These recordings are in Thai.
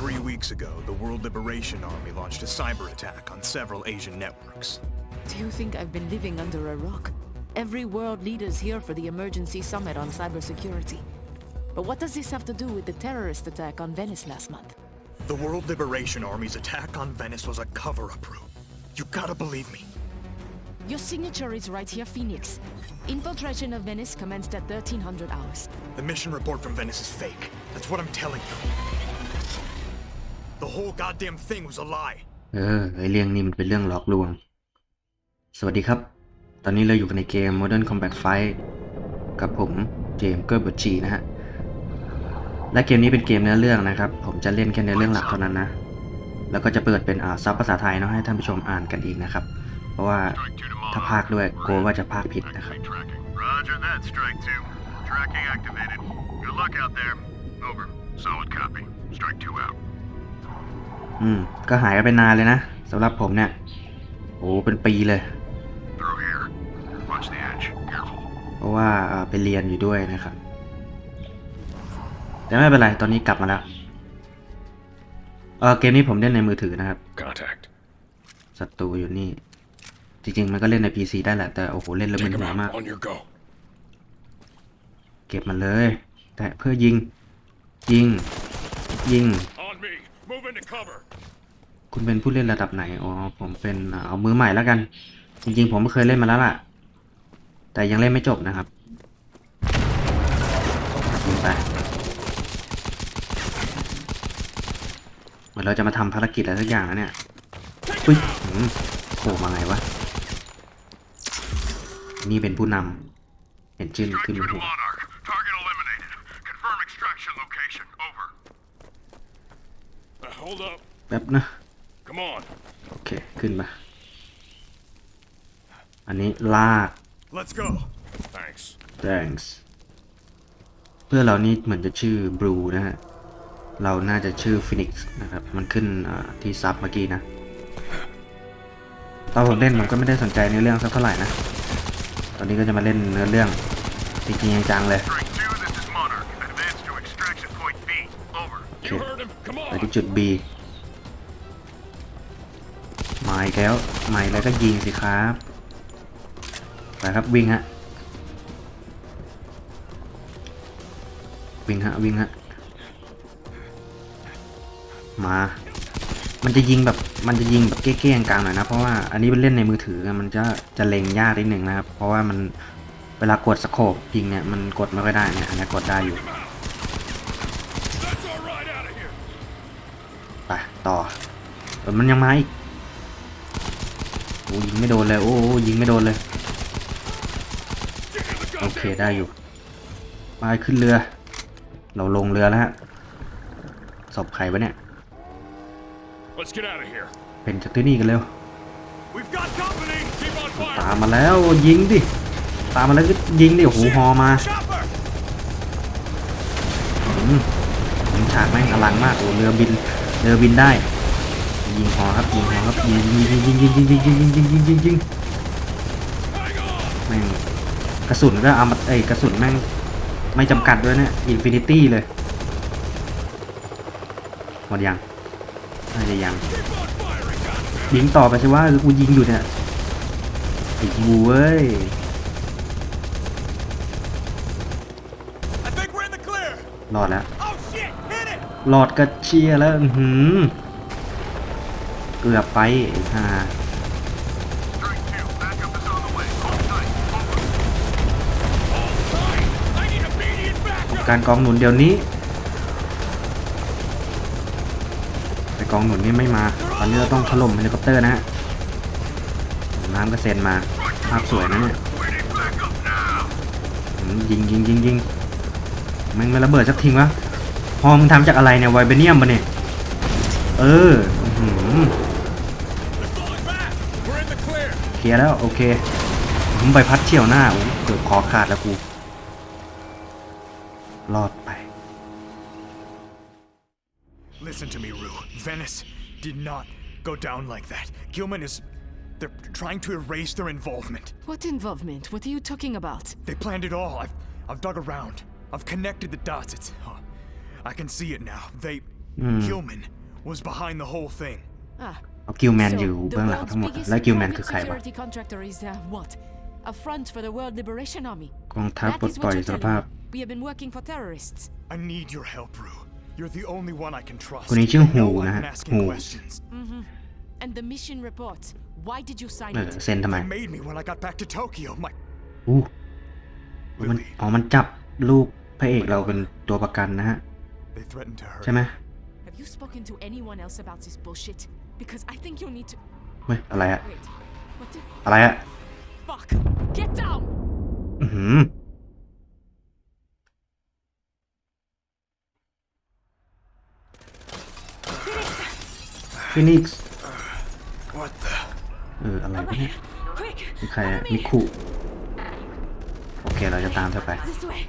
Three weeks ago, the World Liberation Army launched a cyber attack on several Asian networks. Do you think I've been living under a rock? Every world leader's here for the emergency summit on cybersecurity. But what does this have to do with the terrorist attack on Venice last month? The World Liberation Army's attack on Venice was a cover-up, Rue. You gotta believe me. Your signature is right here, Phoenix. Infiltration of Venice commenced at 1300 hours. The mission report from Venice is fake. That's what I'm telling you. The whole goddamn thing was a lie. เออไอเรื่องนี้มันเป็นเรื่องหลอกลวง สวัสดีครับ ตอนนี้เราอยู่กันในเกม Modern Combat Fight กับผมเจมส์เกอร์เบอร์จีนะฮะ และเกมนี้เป็นเกมเนื้อเรื่องนะครับ ผมจะเล่นแค่เนื้อเรื่องหลักเท่านั้นนะ แล้วก็จะเปิดเป็นอ่าซับภาษาไทยเนาะให้ท่านผู้ชมอ่านกันเองนะครับ เพราะว่าถ้าพากด้วยกลัวว่าจะพากผิดนะครับ Tracking. Roger that, Strike 2. Tracking activated. Good luck out there. Over. Solid copy. Strike 2 out. อืม ก็หายกันไปนานเลยนะสำหรับผมเนี่ย โอ้เป็นปีเลย Through here. Watch the edge. Careful. เพราะว่าเอ่อไปเรียนอยู่ด้วยนะครับ แต่ไม่เป็นไร ตอนนี้กลับมาแล้วเออเกมนี้ผมเล่นในมือถือนะครับ Contact. ศัตรูอยู่นี่ จริงๆ มันก็เล่นใน PC ได้แหละ แต่โอ้โห เล่นแล้วมันหัวมาก On your go. เก็บมันเลย แต่เพื่อยิง ยิง ยิง On me. Move into cover. คุณเป็นผู้เล่นระดับไหน อ๋อ ผมเป็นเอามือใหม่แล้วกัน จริงๆ ผมเคยเล่นมาแล้วล่ะ แต่ยังเล่นไม่จบนะครับยิงไปเหมือนเราจะมาทำภารกิจอะไรสักอย่างแล้วเนี่ยอุ้ยโผล่มาไงวะ นี่เป็นผู้นำเห็นชื่อขึ้น2บน to หัว แป๊บนะ Come on. โอเค ขึ้นมา อันนี้ลาก Let's go. Thanks. thanks เพื่อนเรานี่เหมือนจะชื่อบลูนะฮะ เราน่าจะชื่อฟินิกซ์นะครับ มันขึ้นอ่าที่ซับเมื่อกี้นะตอนผมเล่นผมก็ไม่ได้สนใจในอเรื่องสักเท่าไหร่นะ ตอนนี้ก็จะมาเล่นเนื้อเรื่องจริงๆจังๆเลย จุด B มาอีกแล้วมาแล้วก็ยิงสิครับไปครับวิ่งฮะวิ่งฮะวิ่งฮะมา มันจะยิงแบบมันจะยิงแบบเก้ๆกลางหน่อยนะเพราะว่าอันนี้เป็นเล่นในมือถือมันจะจะเล็งยากนิดหนึ่งนะครับ เพราะว่ามันเวลากดสโคปยิงเนี่ยมันกดไม่ค่อยได้เนี่ยอันนี้กดได้อยู่ ไปต่อเออมันยังมาอีกโอ้ยิงไม่โดนเลยโอ้โอ้ยิงไม่โดนเลย โอเคได้อยู่ไปขึ้นเรือ เราลงเรือแล้วฮะศพใครวะเนี่ย Let's get out of here. เป็นจากที่นี่กันเร็ว We've got company. Keep on fire. ตามมาแล้วยิงดิตามมาแล้วก็ยิงดิโอ้โหฮอมา Chopper. อืมยิงฉากแม่งอลังมากโอ้เรือบิน เรือบินได้ ยิงฮอครับยิงฮอครับยิงยิงยิงยิงยิงยิงยิงยิงยิงยิงยิงยิงยิงแม่งกระสุนก็เอามาเอ้ยกระสุนแม่งไม่จำกัดด้วยเนี่ยอินฟินิตี้เลยหมดยังน่าจะยังยิงต่อไปสิว่าคือกูยิงอยู่เนี่ยไอ้กูเว้ยรอดแล้ว Hit it. รอดกระเชียแล้วหือเกือบไปไอ้ห่า Strike 2, backup is on the way. Hold tight. Over. Hold tight. I need immediate ของ backup. การกองหนุนเดี๋ยวนี้ แต่กองหนุนนี่ไม่มา ตอนนี้เราต้องถล่มเฮลิคอปเตอร์นะฮะน้ำกระเซ็นมา ภาพสวยนะเนี่ยยิงยิงยิงยิงแม่งไม่ระเบิดสักทีวะ พอมึงทำจากอะไรเนี่ยไวเบเนียมปะเนี่ย เอออื้อหือ They're falling back. We're in the clear. เคลียร์แล้ว โอเคผมใบพัดเฉียวหน้าโอ้เกือบคอขาดแล้วกู รอดไป Listen to me, Rue. Venice did not go down like that. Gilman is. They're trying to erase their involvement. What involvement? What are you talking about? They planned it all. I've, I've dug around. I've connected the dots. It's. oh, I can see it now. They. อืม Gilman was behind the whole thing. Ah, เอากิลแมน so อยู่ the เบื้องหลัง world's ทั้งหมด biggest แล้วกิลแมน private คือใครวะ security contractor is uh, what? A front for the World Liberation Army. กองทัพ That ปลด is ปล่อย what อิ you're สร telling ภาพ me. We have been working for terrorists. I need your help, Rue. You're the only one I can trust. คนนี้ชื่อ I know Hu I've นะฮะ been asking Hu questions. And the mission report. Why did you sign เออ it? เซ็นทำไม They made me when I got back to Tokyo. My อู้มัน Lily, อ๋อมันจับลูกพระเอกเราเป็นตัวประกันนะฮะ they threatened to hurt ใช่ไหม Have you spoken to anyone else about this bullshit? Because I think you need to. เฮ้ย อะไรอะ Wait. What the. อะไรอะ Fuck! Get down! อือหือ ฟินิกซ์ What the? เออ อะไรวะเนี่ย Quick! มีใครอะมิคุโอเค เราจะตามเธอไป This way!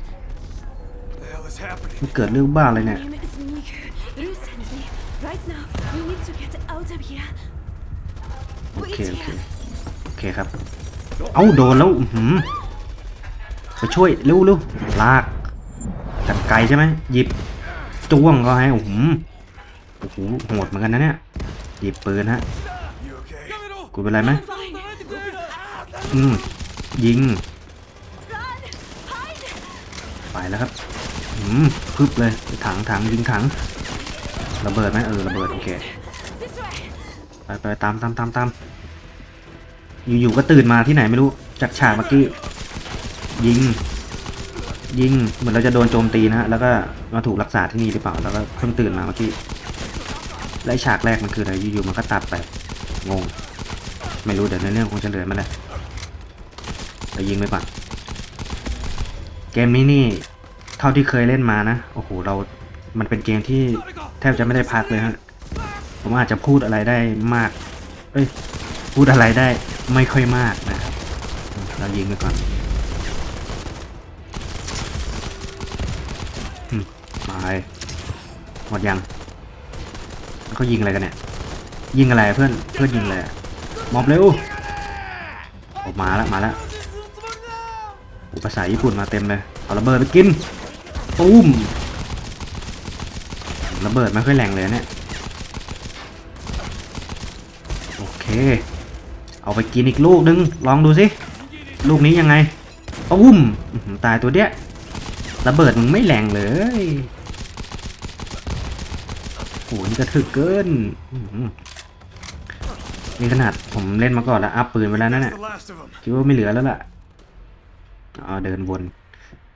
มันเกิดเรื่องบ้าอะไรเนี่ย My name is Miku. Rue sends me. Right now, we need to get out of here. โอ Wait เค โอเค here. โอเคครับ เอ้า โดนแล้วอือหือไปช่วยเร็วเร็วลากกันไกลใช่ไหมหยิบจ้วงก็ให้โอ้โหโอ้โหโหดเหมือนกันนะเนี่ยหยิบปืนฮะ You okay? กูเป็นไรไหม Fine. อืมยิง Run! Hide! ไปแล้วครับอืม พึบเลยถังถังยิงถังระเบิดไหมเออระเบิดโอเคไปไปตามตามตามตามอยู่ๆก็ตื่นมาที่ไหนไม่รู้จากฉากเมื่อกี้ยิงยิงเหมือนเราจะโดนโจมตีนะฮะแล้วก็มาถูกรักษาที่นี่หรือเปล่าแล้วก็เพิ่งตื่นมาเมื่อกี้และฉากแรกมันคืออะไรอยู่ๆมันก็ตัดไปงง ไม่รู้เดี๋ยวในเรื่องคงจะเหลือมาแหละแต่ยิงไปก่อนเกมนี้นี่ เท่าที่เคยเล่นมานะ โอ้โห เรา มันเป็นเกมที่แทบจะไม่ได้พักเลยฮะ ผมอาจจะพูดอะไรได้มาก เอ้ย พูดอะไรได้ไม่ค่อยมากนะครับ เรายิงไปก่อนอืมตายหมดยังเขายิงอะไรกันเนี่ย ยิงอะไรเพื่อนเพื่อนยิงอะไรมอบเร็วออกมาแล้วมาแล้วภาษาญี่ปุ่นมาเต็มเลย เอาระเบิดไปกิน ตุ้มระเบิดไม่ค่อยแรงเลยเนี่ย โอเค เอาไปกินอีกลูกนึง ลองดูสิ ลูกนี้ยังไงตุ้มอื้อหือตายตัวเนี้ยระเบิดมึงไม่แรงเลยโหนี่กระถึกเกินอื้อหือนี่ขนาดผมเล่นมาก่อนแล้วอัพปืนไปแล้วนั่น That's น่ะ the last of them. คิดว่าไม่เหลือแล้วล่ะอ๋อเดินวน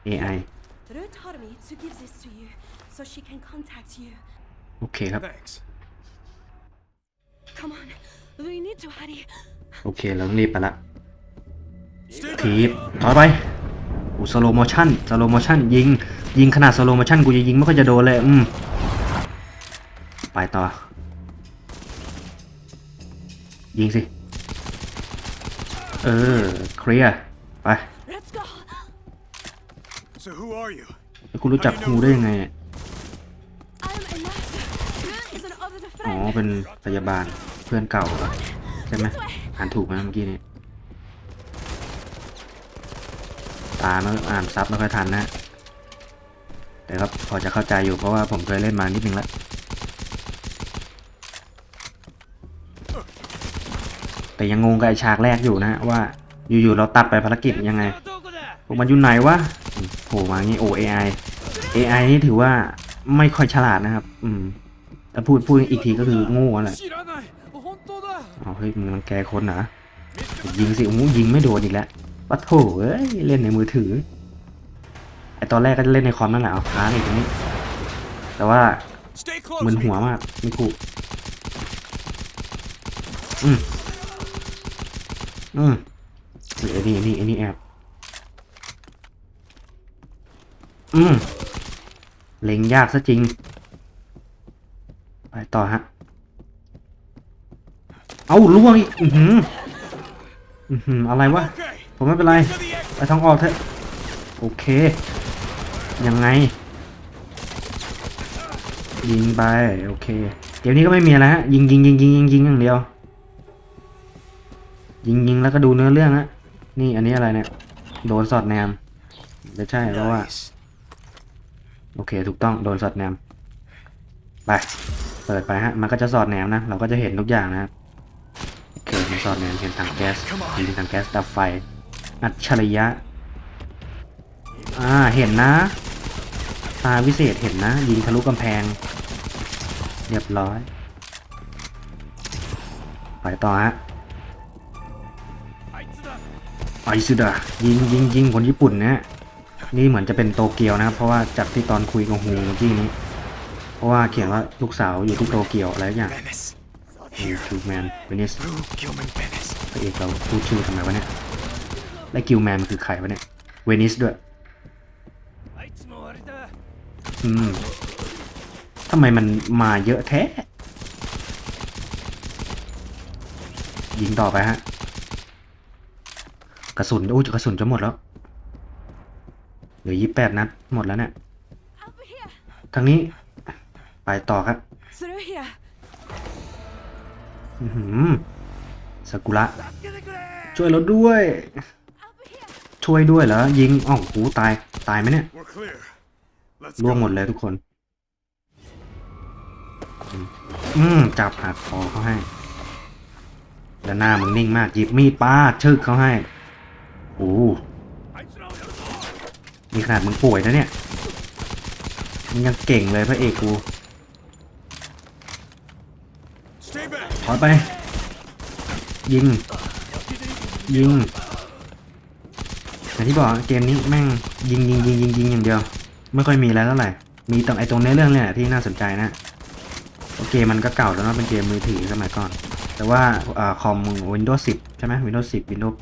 AI Rue told me to give this to you so she can contact you. โอเคครับ Thanks. Come on. We need to hurry. โอเคเราต้องรีบไปละ Stay ทีบถอยไปอูสโลโมชั่นสโลโมชั่นยิง ยิงขนาดสโลโมชั่นกูจะยิงไม่ค่อยจะโดนเลย อืม ไปต่อ ยิงสิ เออ เคลียร์ ไป Let's go. So who are you? แล้วกูรู้จักครูได้ยังไงอ๋อ เป็นพยาบาลเพื่อนเก่าเหรอใช่ไหมอ่านถูกไหมเมื่อกี้นี้ตาไม่อ่านซับไม่ค่อยทันนะ แต่ก็พอจะเข้าใจอยู่เพราะว่าผมเคยเล่นมานิดนึงแล้วแต่ยังงงกับไอฉากแรกอยู่นะว่าอยู่ๆเราตัดไปภารกิจยังไงพวกมันอยู่ไหนวะ โหวางี้โอ้ AI AI นี่ถือว่าไม่ค่อยฉลาดนะครับ อืมแต่พูดพูดอีกทีก็คือโง่แหละเอาเฮ้ยมึงรังแกคนนะยิงสิอู้ยิงไม่โดนอีกแล้วปะโถเอ้ยเล่นในมือถือไอตอนแรกก็จะเล่นในคอมนั่นแหละเอาค้างอีกตรงนี้ แต่ว่าเหมือนหัวมากไมิคุอืมอืมเดี๋ยวนี่นี่อันี่แอบ อืมเล็งยากซะจริง ไปต่อฮะ เอาล่วงอีก อือหือ อือหือ อะไรวะ ผมไม่เป็นไร ไปทางออกเถอะ โอเค ยังไง ยิงไป โอเค เกมนี้ก็ไม่มีอะไรฮะ ยิงยิงยิงยิงยิงยิงอย่างเดียว ยิงยิงแล้วก็ดูเนื้อเรื่องฮะ นี่อันนี้อะไรเนี่ย โดนสอดแนม ไม่ใช่เพราะว่า Nice. โอเค ถูกต้องโดนสอดแนม ไป เปิดไปฮะ มันก็จะสอดแนมนะ เราก็จะเห็นทุกอย่างนะโอเคเห็นสอดแนมเห็นถังแก๊สเห็นถังแก๊สดับไฟ อัจฉริยะ อ่า เห็นนะ ตาวิเศษเห็นนะ ยิงทะลุกำแพง เรียบร้อย ไปต่อฮะไอซุดะยิงยิงยิงคนญี่ปุ่นนะ นี่เหมือนจะเป็นโตเกียวนะครับ เพราะว่าจากที่ตอนคุยกับฮูเมื่อกี้นี้ เพราะว่าเขียนว่าลูกสาวอยู่ที่โตเกียวอะไรอย่างคิวแมนเวนิสพระเอกเราพูดชื่อทำไมวะเนี่ยและคิวแมนมันคือใครวะเนี่ยเวนิสด้วยอืมทำไมมันมาเยอะแท้ยิงต่อไปฮะ กระสุนโอ้ยกระสุนจะหมดแล้ว เหลือยี่แปดนัดหมดแล้วเนี่ยทางนี้ ไปต่อครับสกุระช่วยเราด้วย ช่วยด้วยเหรอ ยิงอ๋อหูตาย ตายไหมเนี่ยล่วงหมดเลยทุกคน อืม จับหักคอเขาให้ แล้วหน้ามึงนิ่งมาก หยิบมีดป้าชึกเขาให้ โอ้ มีขนาดมึงป่วยนะเนี่ยมึงยังเก่งเลยพระเอกกูถอยไป ยิง ยิงอย่างที่บอกเกมนี้แม่งยิงยิงยิงยิงยิงอย่างเดียว ไม่ค่อยมีอะไรเท่าไหร่มีตรงไอ้ตรงเนื้อเรื่องเนี่ยที่น่าสนใจนะโอเคมันก็เก่าแล้วเนอะเป็นเกมมือถือสมัยก่อน แต่ว่าอคอม Windows 10 ใช่ไหม Windows 10 Windows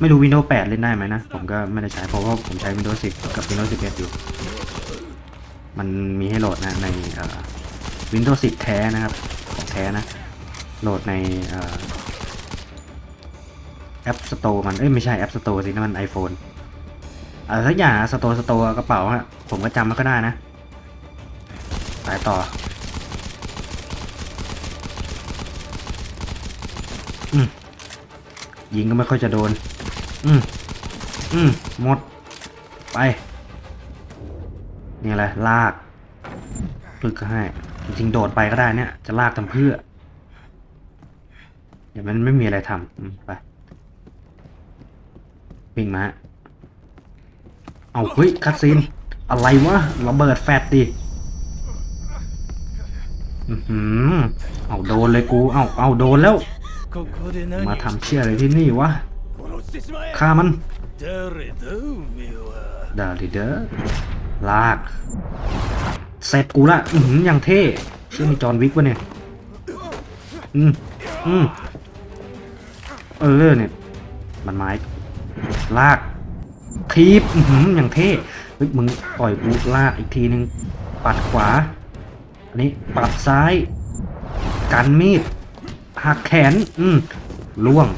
ไม่รู้ Windows 8 เล่นได้ไหมนะ ผมก็ไม่ได้ใช้เพราะว่าผมใช้ Windows 10 กับ Windows 11 อยู่ มันมีให้โหลดนะใน Windows 10 แท้นะครับ ของแท้นะ โหลดในอ่อแอป Store มัน เอ้ยไม่ใช่แอป Store สินั่นมัน iPhone อะไรสักอย่างสโตร์สโตร์กระเป๋าฮะผมก็จำไม่ก็ได้นะไปต่ออืมยิงก็ไม่ค่อยจะโดน อืมอืมหมด ไป นี่แหละลากพึกให้ จริงโดดไปก็ได้เนี่ย จะลากทำเพื่อ เดี๋ยวมันไม่มีอะไรทำไปวิ่งมา เอาเฮ้ยคัดซินอะไรวะระเบิดแฟตดิอืมเอาโดนเลยกู เอาเอาโดนแล้ว มาทำเชื่ออะไรที่นี่วะ ฆ่ามันดาริเดอร์ลากเสร็จกูละอือย่างเท่ชื่อมีจอนวิกวะเนี่ย อืมอืมเออเนี่ย มันไม้ ลากทีบอือย่างเท่เฮ้ยมึงปล่อยกูลากอีกทีหนึ่งปัดขวา อันนี้ปัดซ้าย กันมีดหักแขน อืมล่วง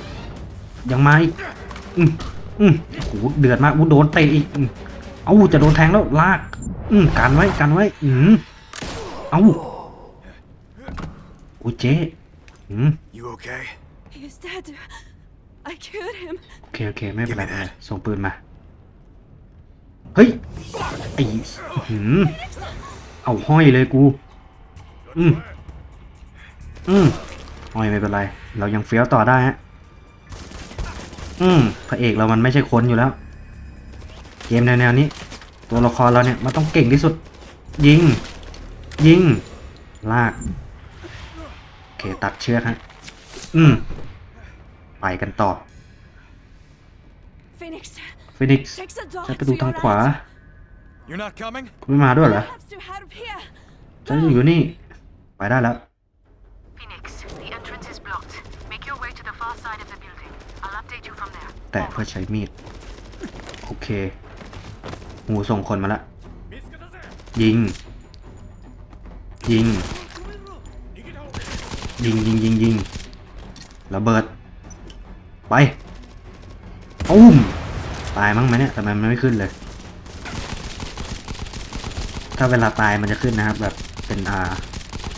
ยังมาอีกอืมอืมโหเดือดมากวูโดนเตะอีกอืมเอ้าจะโดนแทงแล้วลาก อืมกันไว้กันไว้อืมเอ้าโอ้ยเจ๊อืม You okay? He's dead. I killed him. โอเคโอเคไม่เป็นไรไม่เป็นไรส่งปืนมา เฮ้ยไอ้หืมเอาห้อยเลยกู อืมอืมห้อยไม่เป็นไร เรายังเฟี้ยวต่อได้ฮะ อืมพระเอกเรามันไม่ใช่คนอยู่แล้ว เกมแนวๆนี้ ตัวละครเราเนี่ยมันต้องเก่งที่สุด ยิง ยิง ลาก โอเคตัดเชือกฮะ อืม ไปกันต่อ Phoenix, ฟินิกซ์ take the door ฉันไป to ดู your ทางขวา right. You're not coming? คุณไม่มาด้วยเหรอ Perhaps to help here. ฉันอยู่นี่ ไปได้แล้ว แตะเพื่อใช้มีด โอเคหูส่งคนมาละ ยิง ยิง ยิงยิงยิงยิงระเบิด ไปอุ้มตายมั้งไหมเนี่ยทำไมมันไม่ขึ้นเลย ถ้าเวลาตายมันจะขึ้นนะครับ แบบเป็นอ่า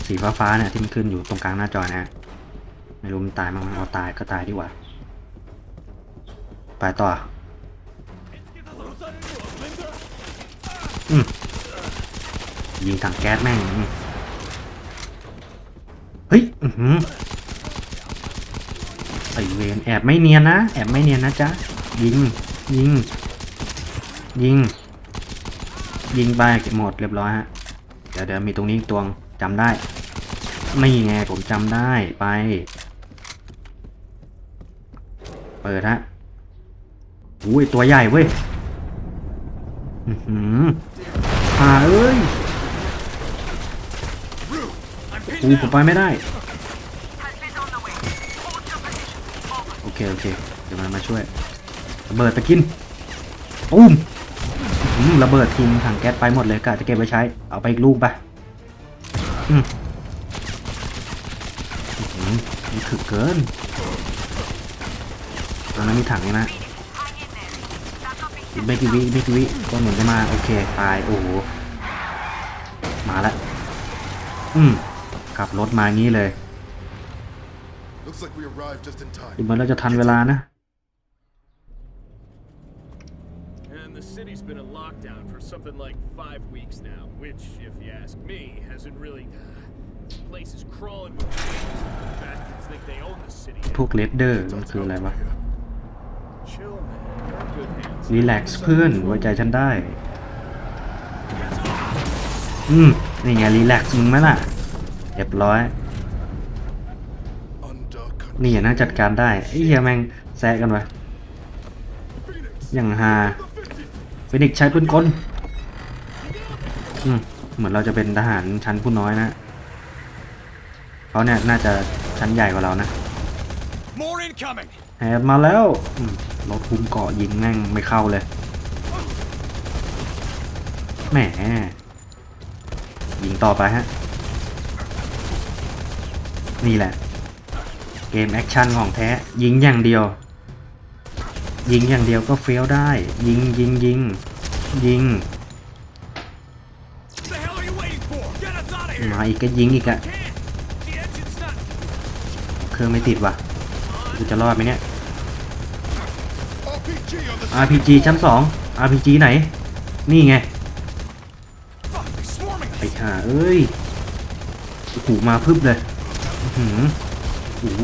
สีฟ้าๆเนี่ยที่มันขึ้นอยู่ตรงกลางหน้าจอนะะไม่รู้มันตายมั้งเอาตายก็ตายดีกว่า ไปต่ออืมยิงถังแก๊สแม่งอืมฮ้ยอือไอเวนแอบไม่เนียนนะ แอบไม่เนียนนะจ๊ะ ยิง ยิง ยิง ยิงไปหมดเรียบร้อยฮะ เดี๋ยวเดี๋ยวมีตรงนี้อีกตัวงจำได้ ไม่ไงผมจำได้ไป เปิดฮะ อุ้ยตัวใหญ่เว้ยอือหืออ่าเอ้ยกูผมไปไม่ได้ โอเค โอเค เดี๋ยวมันมาช่วย ระเบิดไปกินปุ้มหือระเบิดทิ้งถังแก๊สไปหมดเลยกะจะเก็บไว้ใช้ เอาไปอีกลูกไปอืมอื้อหือนี่คือเกินตอนนั้นมีถังนี่นะ Hang in there. That'll be อีกไม่กี่วิอีกไม่กี่วิก็เหมือนจะมา โอเค ตาย โอ้โห มาแล้ว อืมขับรถมางี้เลย Looks like we arrived just in time. ดูเหมือนเราจะทันเวลานะ And the city's been in lockdown for something like five weeks now, which, if you ask me, hasn't really. This place is crawling with gangs. Bastards think they own the city. พวกเลดเดอร์มันคืออะไรวะ Chill, man. รีแลกซ์เพื่อนไว้ใจฉันได้ อืม นี่ไงรีแลกซ์มึงไหมล่ะเรียบร้อย นี่น่าจัดการได้ไอ้เหี้ยแม่งแซะกันวะอย่างฮาฟินิกใช้ปืนกลอืม เหมือนเราจะเป็นทหารชั้นผู้น้อยนะเขาเนี่ยน่าจะชั้นใหญ่กว่าเรานะ More incoming! แอบมาแล้วรถคุมเกาะยิงแม่งไม่เข้าเลย แหม ยิงต่อไปฮะ นี่แหละ เกมแอคชั่นของแท้ ยิงอย่างเดียว ยิงอย่างเดียวก็เฟี้ยวได้ ยิงยิงยิงยิง มาอีกก็ยิงอีกอะเครื่องไม่ติดว่ะ กูจะรอดไหมเนี่ย RPG on the RPG ชั้นสอง RPG ไหน นี่ไง Fuck, they're swarming ไอ้ห่าเอ้ยโอ้โหมาพึบเลยอื้อหือโอ้โห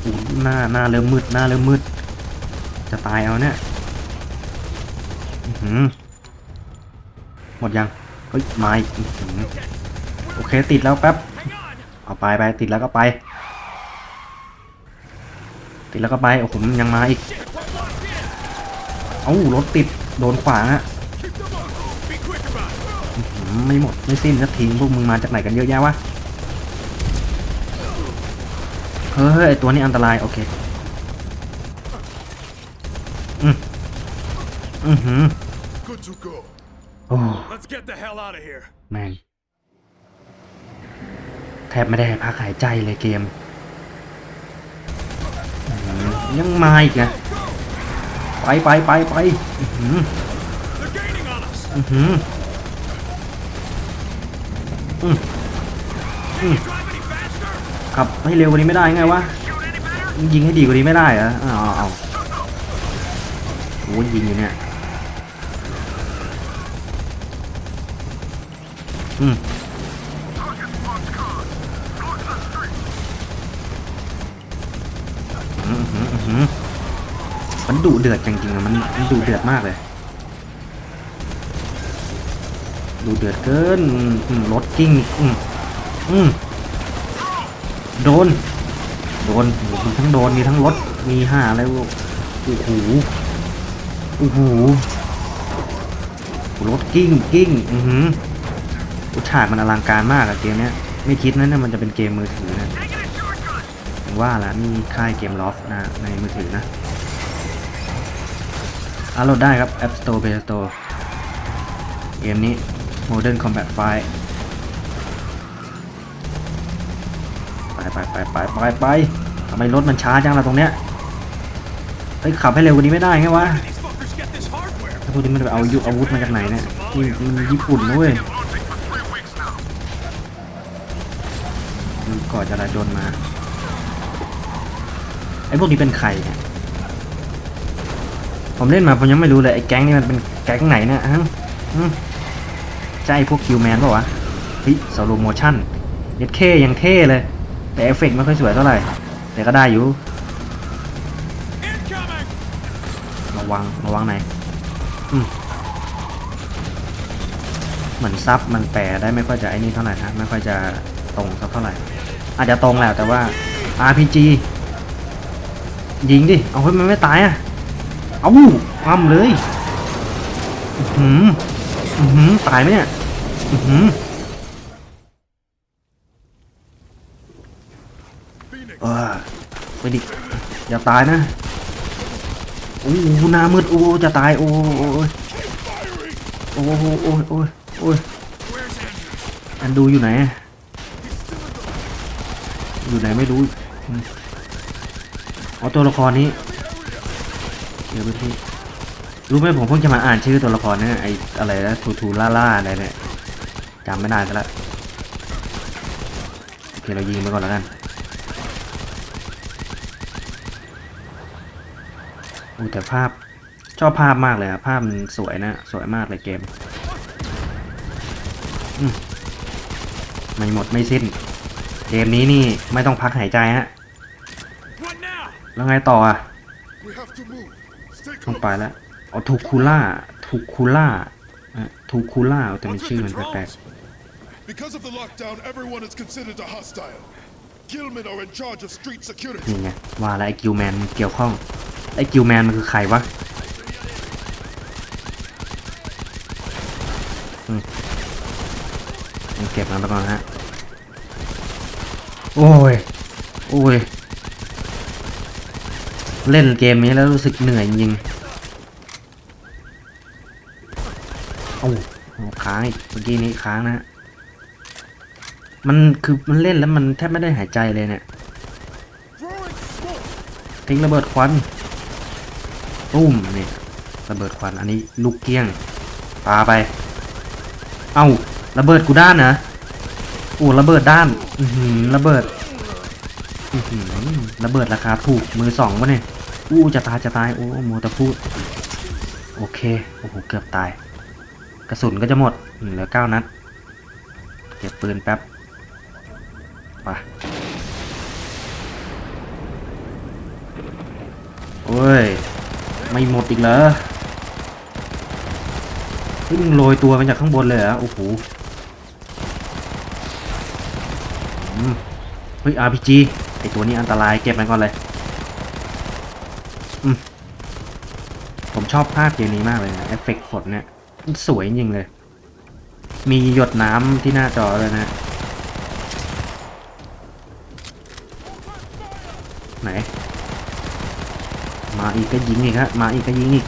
โอ้โหหน้าหน้าเริ่มมืด หน้าเริ่มมืด จะตายเอาเนี่ยอื้อหือหมดยัง เฮ้ย มาอีกอื้อหือโอเค ติดแล้วแป๊บ Hang on! เอาไปไป ติดแล้วก็ไป ติดแล้วก็ไปโอ้โหมันยังมาอีก Shit, we're locked in! เอ้ารถติดโดนขวางอะ Keep them up! Be quick about it! อืมไม่หมดไม่สิ้นสักทีพวกมึงมาจากไหนกันเยอะแยะวะเฮ้ยไอตัวนี้อันตราย โอเค อืมอือหือ Good to go. โอ้ Let's get the hell out of here! แม่งแทบไม่ได้พักหายใจเลยเกมอื้อหือ ยังมาอีกอะไปไปไปไปอื้อหืออือหืออืมขับให้เร็วกว่านี้ไม่ได้ไงวะยิงให้ดีกว่านี้ไม่ได้เหรออ้าวเอาโอ้ยยิงอยู่เนี่ยอืม ดุเดือดจริงๆอะมันมันดุเดือดมากเลยดุเดือดเกินอืมรถกิ้งอืมอืมโดน โดนโอ้โหมีทั้งโดน มีทั้งรถ มีห่าอะไรวโอ้โหโอ้โหรถกิ้งกิ้ง อือหืออ้ฉากมันอลังการมากอะเกมเนี้ย ไม่คิดนะเนี่ยมันจะเป็นเกมมือถือนะถึงว่าละนี่ค่ายเกมลอฟนะในมือถือนะ อาโหลดได้ครับ App Store Play Store เกมนี้ Modern Combat 5ไปไปไปไปไปไปทำไมรถมันช้าจังล่ะตรงเนี้ยเฮ้ยขับให้เร็วกว่านี้ไม่ได้ไงวะ These fuckers get this hardware! ถ้าพวกนี้มันไปเอายุอาวุธมาจากไหนเนี่ยนี่มันญี่ปุ่นนะเว้ยมันก่อจราจรมาไอ้พวกนี้เป็นใครเนี่ย ผมเล่นมาผมยังไม่รู้เลยไอ้แก๊งนี่มันเป็นแก๊งไหนเนี่ยฮะอืมใช่พวกคิวแมนป่าวะเฮ้ยสโลโมชั่นเย็ดเคยังเท่เลย แต่เอฟเฟกต์ไม่ค่อยสวยเท่าไหร่ แต่ก็ได้อยู่ ระวังระวังไหนอยอืมเหมือนซับมันแปลได้ไม่ค่อยจะไอ้นี่เท่าไหร่นะไม่ค่อยจะตรงสักเท่าไหร่ อาจจะตรงแหละแต่ว่า RPG ยิงดิ เอาเฮ้ยมันไม่ตายอะ เอาคว่ำเลย อือหืออือหือตายไหมเนี่ย อือหือเออไปดิ อย่าตายนะ โอ้โหหน้ามืด โอ้จะตาย โอ้โอ้ยโอ้โหโอ้ยโอ้ยโอ้ยอันดูอยู่ไหน อยู่ไหนไม่รู้ เอาตัวละครนี้ เดี๋ยวไปที่รู้ไหมผมเพิ่งจะมาอ่านชื่อตัวละครเนี่ยไออะไรนะทูทูล่าล่าอะไรเนี่ยจำไม่ได้ซะละโอเคเรายิงไปก่อนแล้วกันโอ้แต่ภาพชอบภาพมากเลยอะภาพมันสวยนะ สวยมากเลยเกมไม่หมดไม่สิ้น เกมนี้นี่ไม่ต้องพักหายใจฮะ แล้วไงต่ออะ we have to move. Stay ต้อง close. ไปแล้วอ๋อทูคูล่าทูคูล่าทูคูล่าแต่มันชื่อมันแปลก Because of the lockdown, everyone is considered a hostile. Gilman are in charge of street ๆ security. นี่ไงว่าแล้วไอ้กิลแมนมันเกี่ยวข้อง ไอ้กิลแมนมันคือใครวะอืมเก็บมันไปก่อนฮะ โอ้ย โอ้ย เล่นเกมนี้แล้วรู้สึกเหนื่อยจริงๆ โอ้โหค้างอีกเมื่อกี้นี้ค้างนะฮะมันคือมันเล่นแล้วมันแทบไม่ได้หายใจเลยเนี่ย ทิ้งระเบิดควันตุ้มนี่ระเบิดควันอันนี้ลูกเกี้ยงปาไป เอ้าระเบิดกูด้านนะโอ้ระเบิดด้านอืระเบิดอืระเบิดราคาถูกมือสองวะเนี่ยอู้จะตายจะตายโอ้โมต่พูด โอเคโอ้โหเกือบตาย กระสุนก็จะหมดเหลือเก้านัดเก็บปืนแป๊บไปโอ้ย ไม่หมดอีกเหรอเฮ้ยมึงโรยตัวมาจากข้างบนเลยเหรอโอ้โหเฮ้ย RPG ไอตัวนี้อันตรายเก็บมันก่อนเลยมผมชอบภาพเกมนี้มากเลยนะเอฟเฟกต์ฝนเนี่ย สวยจริงเลย มีหยดน้ำที่หน้าจอเลยนะ ไหน มาอีกก็ยิงอีกฮะมาอีกก็ยิงอีก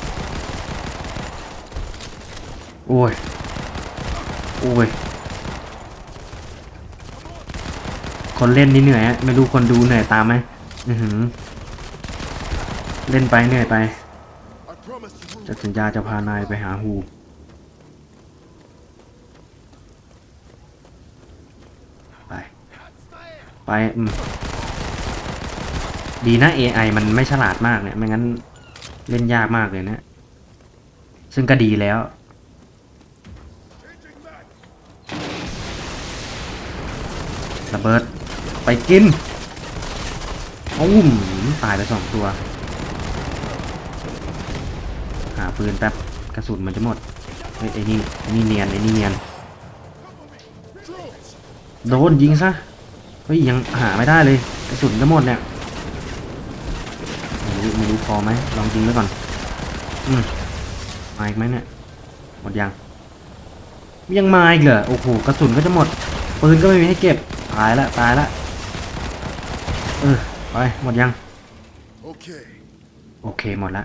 โอ้ย โอ้ย คนเล่นนี่เหนื่อยฮะไม่รู้คนดูเหนื่อยตามไหมอือหือ เล่นไปเหนื่อยไป I promise you จะ will. สัญญาจะพานายไปหาฮู ไป ไปอืมดีนะ AI มันไม่ฉลาดมากเนี่ย ไม่งั้นเล่นยากมากเลยนะ ซึ่งก็ดีแล้ว ระเบิด ไปกินอุ้มตายไปสองตัว หาปืนแป๊บ กระสุนมันจะหมด ไอ้นี่ไอ้นี่เนียน ไอ้นี่เนียน โดนยิงซะ เฮ้ยยังหาไม่ได้เลยกระสุนจะหมดเนี่ยไม่รู้ไม่รู้พอไหมลองยิงไว้ก่อนอืมมาอีกไหมเนี่ยหมดยังยังมาอีกเหรอโอ้โหกระสุนก็จะหมดปืนก็ไม่มีให้เก็บตายละตายละเออไปหมดยัง Okay, โอเคหมดละ